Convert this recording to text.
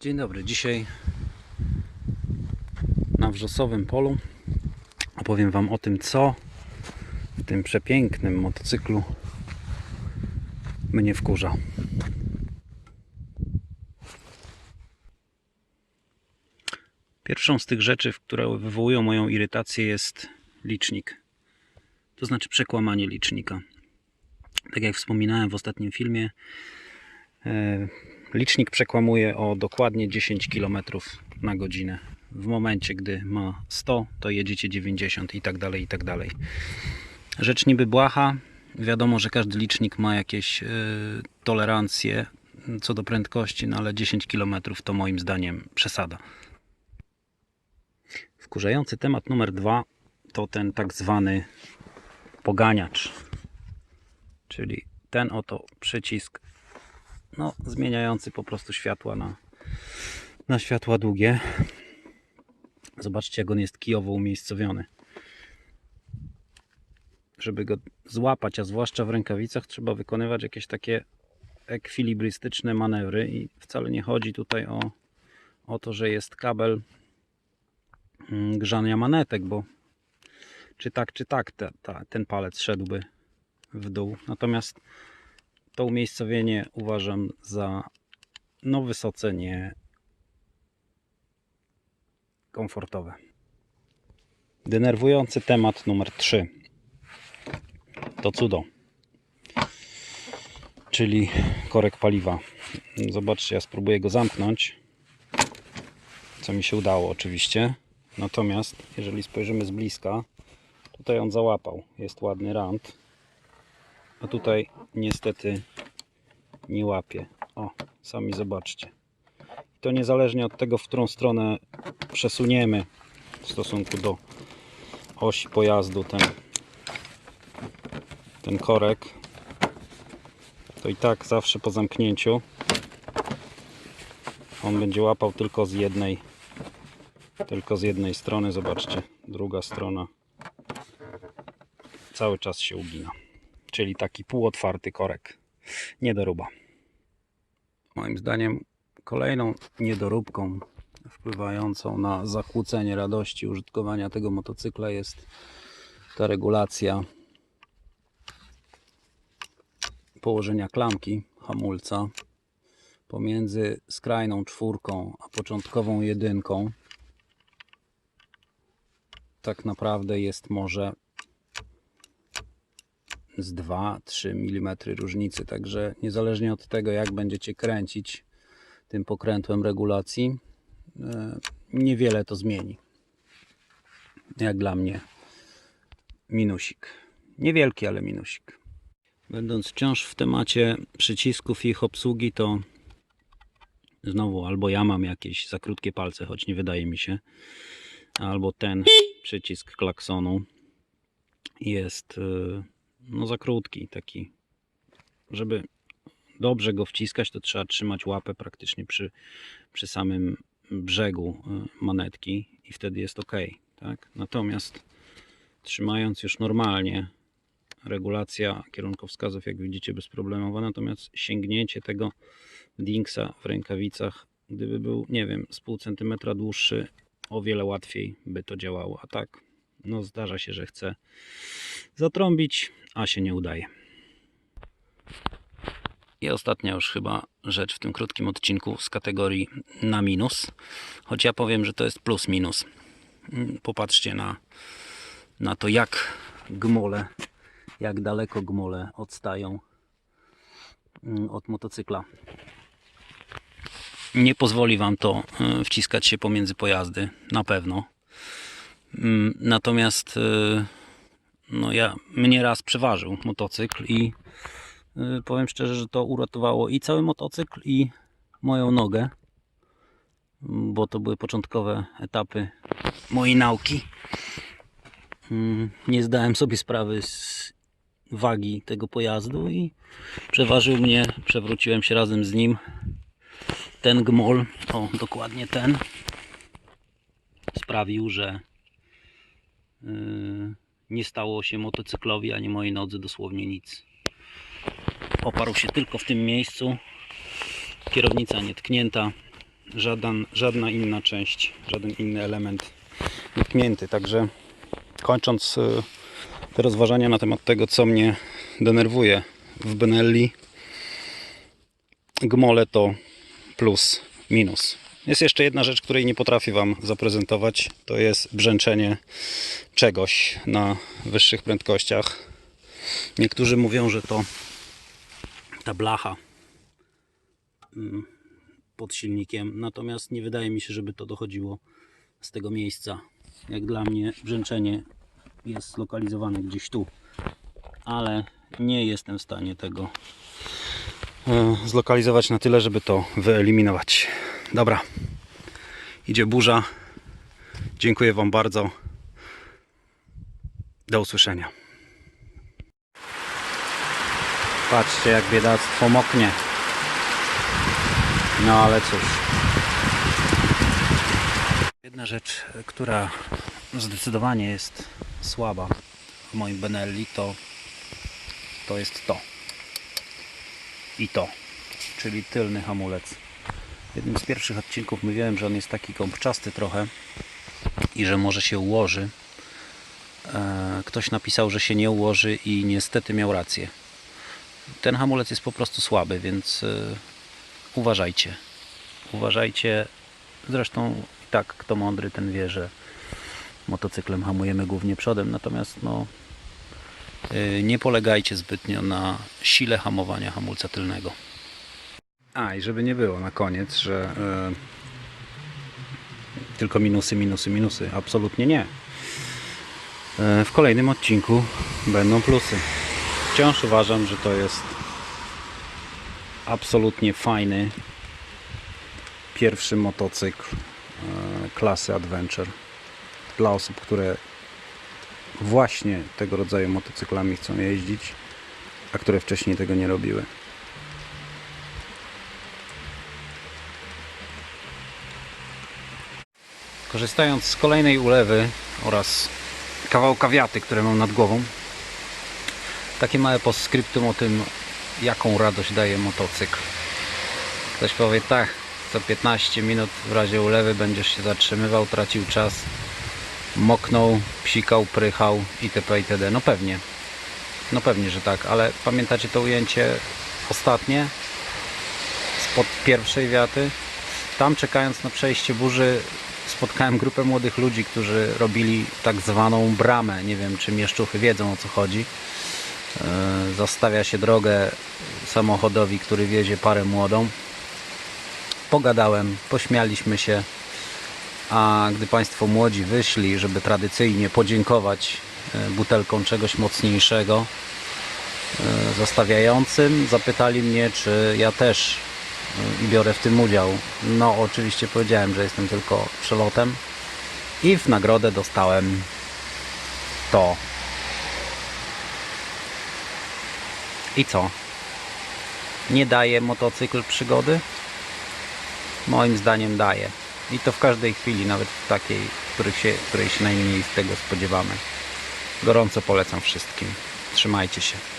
Dzień dobry. Dzisiaj na wrzosowym polu opowiem Wam o tym, co w tym przepięknym motocyklu mnie wkurza. Pierwszą z tych rzeczy, które wywołują moją irytację, jest licznik. To znaczy przekłamanie licznika. Tak jak wspominałem w ostatnim filmie, e, licznik przekłamuje o dokładnie 10 km na godzinę. W momencie, gdy ma 100, to jedziecie 90 i tak dalej, i tak dalej. Rzecz niby błaha. Wiadomo, że każdy licznik ma jakieś e, tolerancje co do prędkości, no ale 10 km to moim zdaniem przesada. Wkurzający temat numer dwa to ten tak zwany poganiacz, czyli ten oto przycisk no, zmieniający po prostu światła na, na światła długie. Zobaczcie, jak on jest kijowo umiejscowiony. Żeby go złapać, a zwłaszcza w rękawicach, trzeba wykonywać jakieś takie ekwilibrystyczne manewry i wcale nie chodzi tutaj o, o to, że jest kabel mm, grzania manetek, bo czy tak, czy tak ta, ten palec szedłby w dół. Natomiast to umiejscowienie uważam za no wysoce nie komfortowe. Denerwujący temat numer 3 to cudo, czyli korek paliwa. Zobaczcie, ja spróbuję go zamknąć, co mi się udało oczywiście. Natomiast jeżeli spojrzymy z bliska, tutaj on załapał. Jest ładny rand. A tutaj niestety nie łapie. O, sami zobaczcie. I to niezależnie od tego, w którą stronę przesuniemy w stosunku do osi pojazdu ten, ten korek, to i tak zawsze po zamknięciu on będzie łapał tylko z jednej tylko z jednej strony. Zobaczcie, druga strona cały czas się ugina. Czyli taki półotwarty korek. Niedoruba. Moim zdaniem kolejną niedoróbką wpływającą na zakłócenie radości użytkowania tego motocykla jest ta regulacja położenia klamki hamulca pomiędzy skrajną czwórką a początkową jedynką. Tak naprawdę jest może z 2-3 mm różnicy. Także niezależnie od tego, jak będziecie kręcić tym pokrętłem regulacji, e, niewiele to zmieni. Jak dla mnie, minusik. Niewielki, ale minusik. Będąc wciąż w temacie przycisków i ich obsługi, to znowu albo ja mam jakieś za krótkie palce, choć nie wydaje mi się, albo ten przycisk klaksonu jest. No za krótki taki. Żeby dobrze go wciskać, to trzeba trzymać łapę praktycznie przy, przy samym brzegu y, manetki i wtedy jest ok. Tak? Natomiast trzymając już normalnie, regulacja kierunkowskazów, jak widzicie, bezproblemowa, natomiast sięgnięcie tego dingsa w rękawicach, gdyby był, nie wiem, z pół centymetra dłuższy, o wiele łatwiej by to działało. A tak, no zdarza się, że chcę zatrąbić, a się nie udaje. I ostatnia już chyba rzecz w tym krótkim odcinku z kategorii na minus. Choć ja powiem, że to jest plus minus. Mm, Popatrzcie na, na to, jak gmole, jak daleko gmole odstają mm, od motocykla. Nie pozwoli Wam to y, wciskać się pomiędzy pojazdy, na pewno. Mm, Natomiast y, no ja, mnie raz przeważył motocykl i y, powiem szczerze, że to uratowało i cały motocykl i moją nogę, bo to były początkowe etapy mojej nauki. Mm, Nie zdałem sobie sprawy z wagi tego pojazdu i przeważył mnie, przewróciłem się razem z nim. Ten gmol, o dokładnie ten, sprawił, że yy, nie stało się motocyklowi ani mojej nodze dosłownie nic. Oparł się tylko w tym miejscu. Kierownica nietknięta. żaden, żadna inna część, żaden inny element dotknięty. Także kończąc y, te rozważania na temat tego, co mnie denerwuje w Benelli, gmole to plus, minus. Jest jeszcze jedna rzecz, której nie potrafię Wam zaprezentować. To jest brzęczenie czegoś na wyższych prędkościach. Niektórzy mówią, że to ta blacha mm, pod silnikiem, natomiast nie wydaje mi się, żeby to dochodziło z tego miejsca. Jak dla mnie brzęczenie jest zlokalizowane gdzieś tu, ale nie jestem w stanie tego e, zlokalizować na tyle, żeby to wyeliminować. Dobra, idzie burza. Dziękuję Wam bardzo. Do usłyszenia. Patrzcie, jak biedactwo moknie. No ale cóż. Jedna rzecz, która zdecydowanie jest słaba w moim Benelli, to, to jest to. I to. Czyli tylny hamulec. Jednym z pierwszych odcinków mówiłem, że on jest taki gąbczasty trochę i że może się ułoży. E, Ktoś napisał, że się nie ułoży i niestety miał rację. Ten hamulec jest po prostu słaby, więc e, uważajcie. Uważajcie. Zresztą tak kto mądry, ten wie, że motocyklem hamujemy głównie przodem, natomiast no, y, nie polegajcie zbytnio na sile hamowania hamulca tylnego. A i żeby nie było na koniec, że y, tylko minusy, minusy, minusy. Absolutnie nie. Y, w kolejnym odcinku będą plusy. Wciąż uważam, że to jest absolutnie fajny pierwszy motocykl e, klasy Adventure dla osób, które właśnie tego rodzaju motocyklami chcą jeździć, a które wcześniej tego nie robiły. Korzystając z kolejnej ulewy oraz kawałka wiaty, które mam nad głową, takie małe postscriptum o tym, jaką radość daje motocykl. Ktoś powie tak, co 15 minut w razie ulewy będziesz się zatrzymywał, tracił czas, moknął, psikał, prychał itp. itd. No pewnie. No pewnie, że tak, ale pamiętacie to ujęcie ostatnie spod pierwszej wiaty? Tam czekając na przejście burzy spotkałem grupę młodych ludzi, którzy robili tak zwaną bramę. Nie wiem, czy mieszczuchy wiedzą o co chodzi. E, Zostawia się drogę samochodowi, który wiezie parę młodą. Pogadałem, pośmialiśmy się, a gdy Państwo młodzi wyszli, żeby tradycyjnie podziękować e, butelką czegoś mocniejszego e, zostawiającym, zapytali mnie, czy ja też e, biorę w tym udział. No, oczywiście powiedziałem, że jestem tylko przelotem i w nagrodę dostałem to. I co? Nie daje motocykl przygody? Moim zdaniem daje. I to w każdej chwili, nawet w takiej, których się, której się najmniej z tego spodziewamy. Gorąco polecam wszystkim. Trzymajcie się.